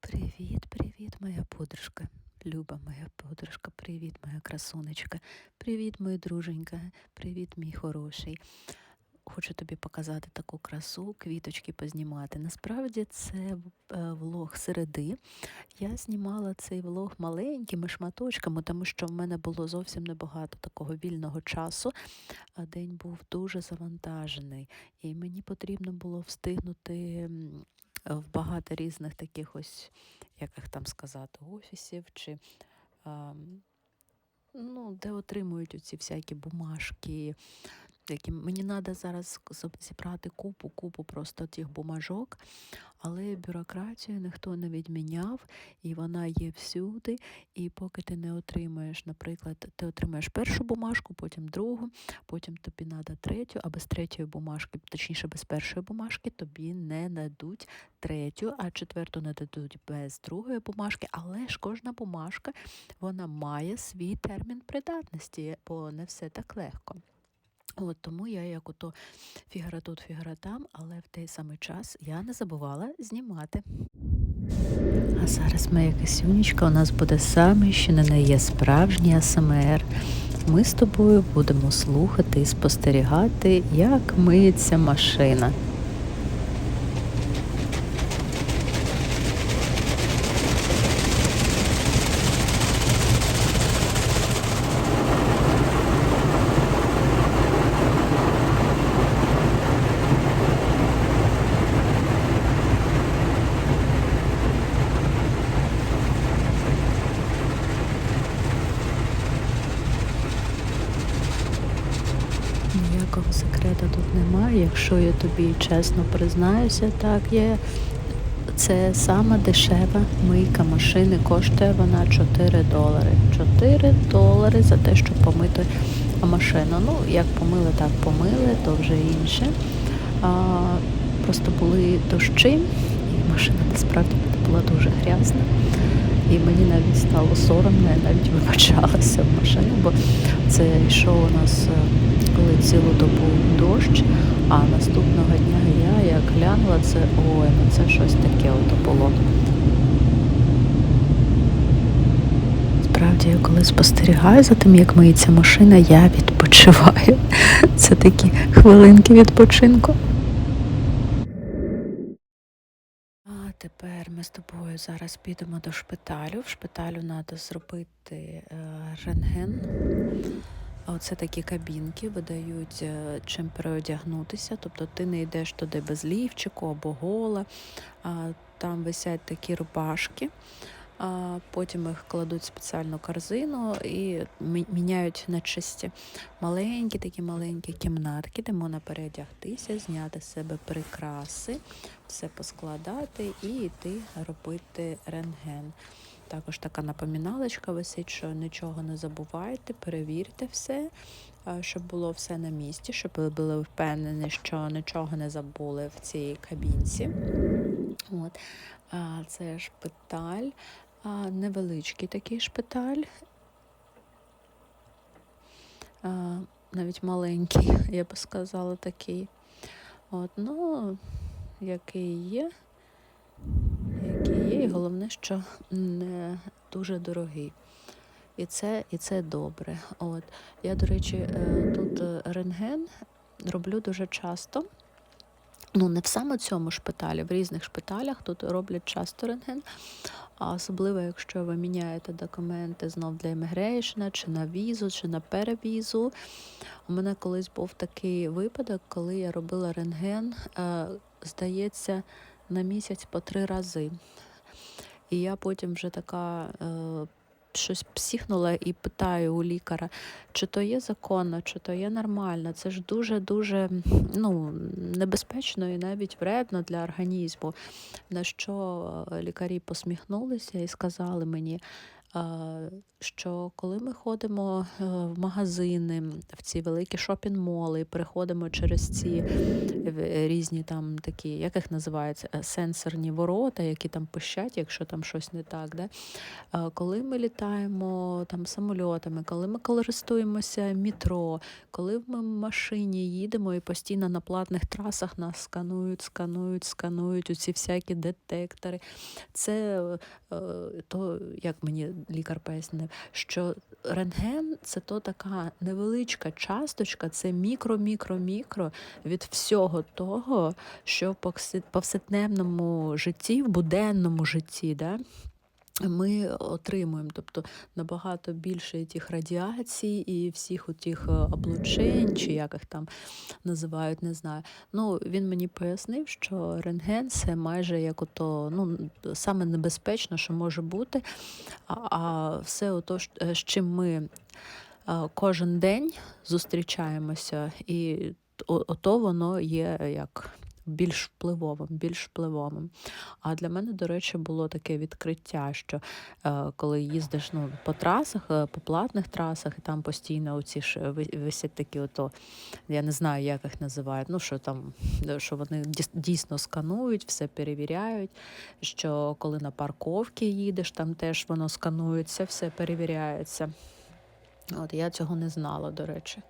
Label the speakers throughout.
Speaker 1: Привіт, привіт, моя подружка. Люба моя подружка, привіт, моя красунечка, привіт, моя друженька, привіт, мій хороший. Хочу тобі показати таку красу, квіточки познімати. Насправді це е, влог середи. Я знімала цей влог маленькими шматочками, тому що в мене було зовсім небагато такого вільного часу. А день був дуже завантажений, і мені потрібно було встигнути в багато різних таких ось, як їх там сказати, офісів чи. Ну, де отримують оці всякі бумажки, які мені треба зараз зібрати купу, купу просто тих бумажок, але бюрократію ніхто не відміняв, і вона є всюди. І поки ти не отримаєш, наприклад, ти отримаєш першу бумажку, потім другу, потім тобі треба третю, а без третьої бумажки, точніше, без першої бумажки, тобі не дадуть третю, а четверту не дадуть без другої бумажки. Але ж кожна бумажка вона має свій термін придатності, бо не все так легко. От тому я як ото фігара тут, фігара там, але в той самий час я не забувала знімати. А зараз моя кисюнечка у нас буде саме, що на неї є справжній АСМР. Ми з тобою будемо слухати і спостерігати, як миється машина. Ніякого секрета тут немає. Якщо я тобі чесно признаюся, так є. Це сама дешева мийка машини. Коштує вона 4 долари. 4 долари за те, щоб помити машину. Ну, як помили, так помили, то вже інше. А, просто були дощі, і машина насправді була дуже грязна. І мені навіть стало соромно, я навіть вибачалася в машину, бо це йшов у нас е, цілу добу дощ, а наступного дня я як глянула, це ой, ну це щось таке ото було. Справді, я коли спостерігаю за тим, як миється машина, я відпочиваю. Це такі хвилинки відпочинку. Тепер ми з тобою зараз підемо до шпиталю. В шпиталю треба зробити е, рентген. Оце такі кабінки видають е, чим переодягнутися. Тобто ти не йдеш туди без лівчику або гола. Там висять такі рубашки. Потім їх кладуть в спеціальну корзину і міняють на чисті маленькі, такі маленькі кімнатки, де можна переодягтися, зняти з себе прикраси, все поскладати і йти робити рентген. Також така напоміналочка висить, що нічого не забувайте, перевірте все, щоб було все на місці, щоб ви були впевнені, що нічого не забули в цій кабінці. От. Це шпиталь, невеличкий такий шпиталь, навіть маленький, я би сказала, такий. От, ну, який є, і головне, що не дуже дорогий. І це, і це добре. От. Я, до речі, е, тут е, рентген роблю дуже часто. Ну, не в саме цьому шпиталі, в різних шпиталях тут роблять часто рентген, а особливо, якщо ви міняєте документи знов для іммігрейшна, чи на візу, чи на перевізу. У мене колись був такий випадок, коли я робила рентген, е, здається, на місяць по три рази. І я потім вже така е, щось психнула і питаю у лікаря, чи то є законно, чи то є нормально. Це ж дуже-дуже ну, небезпечно і навіть вредно для організму. На що е, лікарі посміхнулися і сказали мені, що коли ми ходимо е, в магазини, в ці великі шопінг-моли, переходимо через ці різні там такі, як їх називається, Е, сенсорні ворота, які там пищать, якщо там щось не так. Да? Коли ми літаємо там самольотами, коли ми користуємося метро, коли ми в машині їдемо і постійно на платних трасах нас сканують, сканують, сканують оці всякі детектори. Це е, то, як мені лікар пояснив, що рентген це то така невеличка часточка, це мікро-мікро-мікро від всього того, що в повсякденному житті, в буденному житті, да, ми отримуємо, тобто набагато більше тих радіацій і всіх тих облучень, чи як їх там називають, не знаю. Ну, він мені пояснив, що рентген це майже як ото, ну, саме небезпечно, що може бути. А, а все ото, е, з чим ми е, кожен день зустрічаємося, і ото воно є як. Більш впливовим, більш впливовим. А для мене, до речі, було таке відкриття, що е, коли їздиш ну, по трасах, е, по платних трасах, і там постійно оці ж висять такі, ото, я не знаю, як їх називають, ну що там, е, що вони дійсно сканують, все перевіряють. Що коли на парковки їдеш, там теж воно сканується, все перевіряється. От я цього не знала, до речі.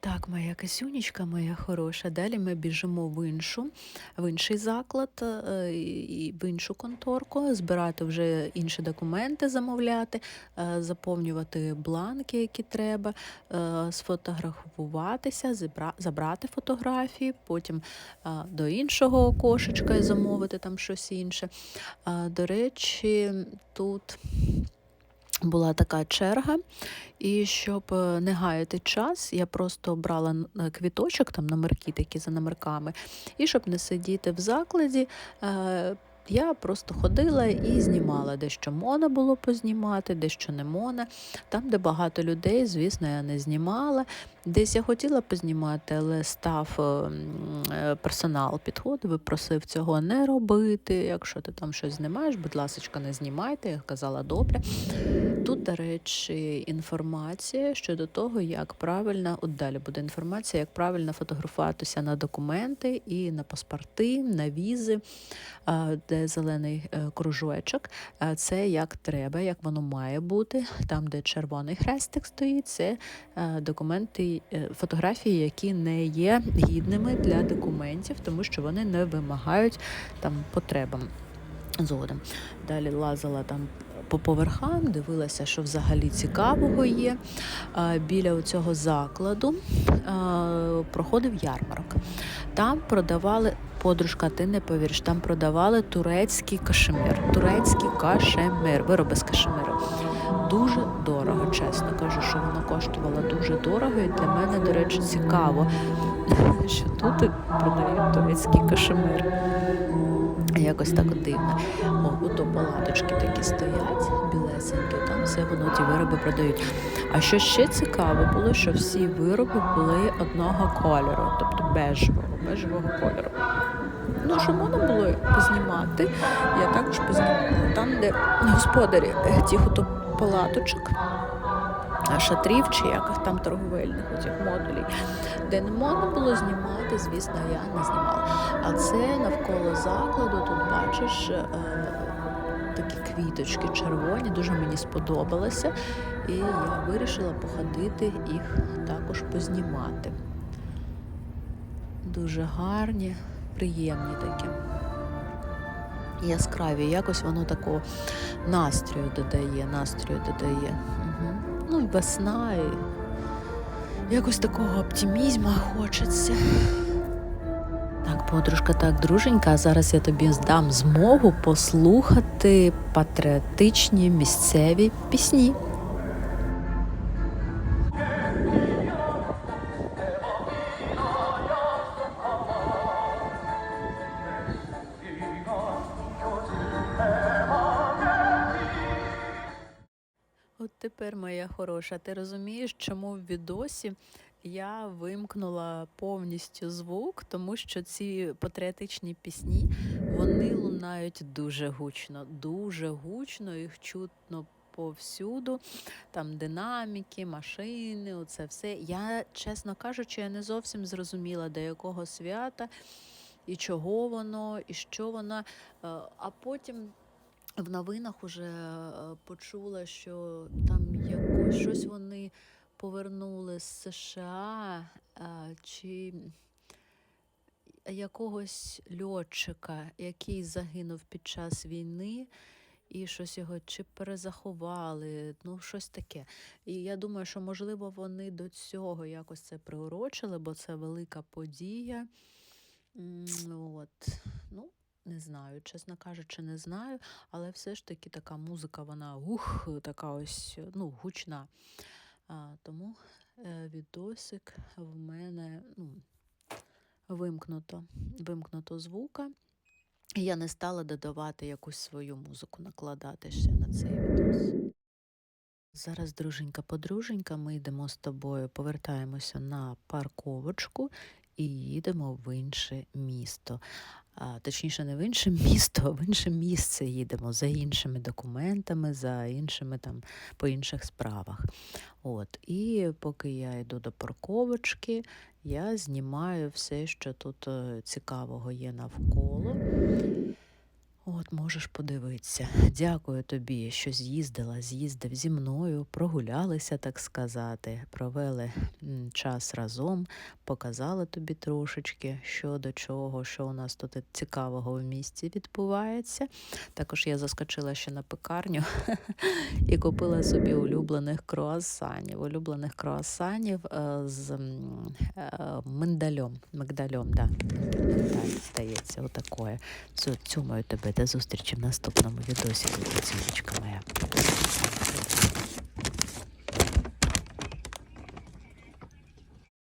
Speaker 1: Так, моя кисюнечка, моя хороша. Далі ми біжимо в іншу, в інший заклад, е, і в іншу конторку, збирати вже інші документи, замовляти, е, заповнювати бланки, які треба, е, сфотографуватися, забрати фотографії, потім до іншого кошечка і замовити там щось інше. До речі, тут була така черга, і щоб е, не гаяти час, я просто брала е, квіточок, там номерки такі за номерками, і щоб не сидіти в закладі. е, Я просто ходила і знімала, дещо можна було познімати, дещо не можна. Там, де багато людей, звісно, я не знімала. Десь я хотіла познімати, але став е, е, персонал підходив і просив цього не робити. Якщо ти там щось знімаєш, будь ласка, не знімайте. Я казала добре. Тут, до речі, інформація щодо того, як правильно, от далі буде інформація, як правильно фотографуватися на документи і на паспорти, на візи, де зелений е, кружочок. Це як треба, як воно має бути. Там, де червоний хрестик стоїть, це е, документи, е, фотографії, які не є гідними для документів, тому що вони не вимагають там потребам згодом. Далі лазила там по поверхам, дивилася, що взагалі цікавого є. Біля цього закладу проходив ярмарок. Там продавали, подружка, ти не повіриш, там продавали турецький кашемір. Турецький кашемир, вироби з кашемиру. Дуже дорого, чесно кажу, що воно коштувало дуже дорого. І для мене, до речі, цікаво, що тут продають турецький кашемир. Якось так дивно. О, ото палаточки такі стоять, білесенькі, там все воно ті вироби продають. А що ще цікаво було, що всі вироби були одного кольору, тобто бежевого, бежевого кольору. Ну, що можна було познімати, я також познімала. Там, де господарі е, тих ото палаточок, шатрів чи яких там торговельних оцих модулів, де не можна було знімати, звісно, я не знімала. А це навколо закладу, тут бачиш. е, Такі квіточки червоні, дуже мені сподобалося, і я вирішила походити їх також познімати. Дуже гарні, приємні такі. Яскраві, якось воно такого настрою додає, настрою додає. Угу. Ну весна, і якось такого оптимізму хочеться. Так, подружка, так, друженька, зараз я тобі здам змогу послухати патріотичні місцеві пісні. Тепер, моя хороша, ти розумієш, чому в відосі я вимкнула повністю звук, тому що ці патріотичні пісні вони лунають дуже гучно, дуже гучно, їх чутно повсюду. Там динаміки, машини, оце все. Я, чесно кажучи, я не зовсім зрозуміла, до якого свята, і чого воно, і що воно. Е, А потім в новинах уже е, почула, що там щось вони повернули з США чи якогось льотчика, який загинув під час війни, і щось його чи перезаховали, ну щось таке. І я думаю, що можливо вони до цього якось це приурочили, бо це велика подія. Не знаю, чесно кажучи, не знаю, але все ж таки така музика, вона ух, така ось ну, гучна. А, тому е, відосик в мене ну, вимкнуто, вимкнуто звука. Я не стала додавати якусь свою музику, накладати ще на цей відос. Зараз, друженька, подруженька, ми йдемо з тобою, повертаємося на парковочку і їдемо в інше місто. Точніше, не в інше місто, а в інше місце їдемо за іншими документами, за іншими там по інших справах. От, і поки я йду до парковочки, я знімаю все, що тут е, цікавого є навколо. От, можеш подивитися. Дякую тобі, що з'їздила, з'їздив зі мною, прогулялися, так сказати, провели час разом, показали тобі трошечки, що до чого, що у нас тут цікавого в місті відбувається. Також я заскочила ще на пекарню і купила собі улюблених круасанів. Улюблених круасанів е, з е, миндальом. Мигдальом, да. Здається, отакое. Все, цьомаю тебе. До зустрічі в наступному відосі, моя.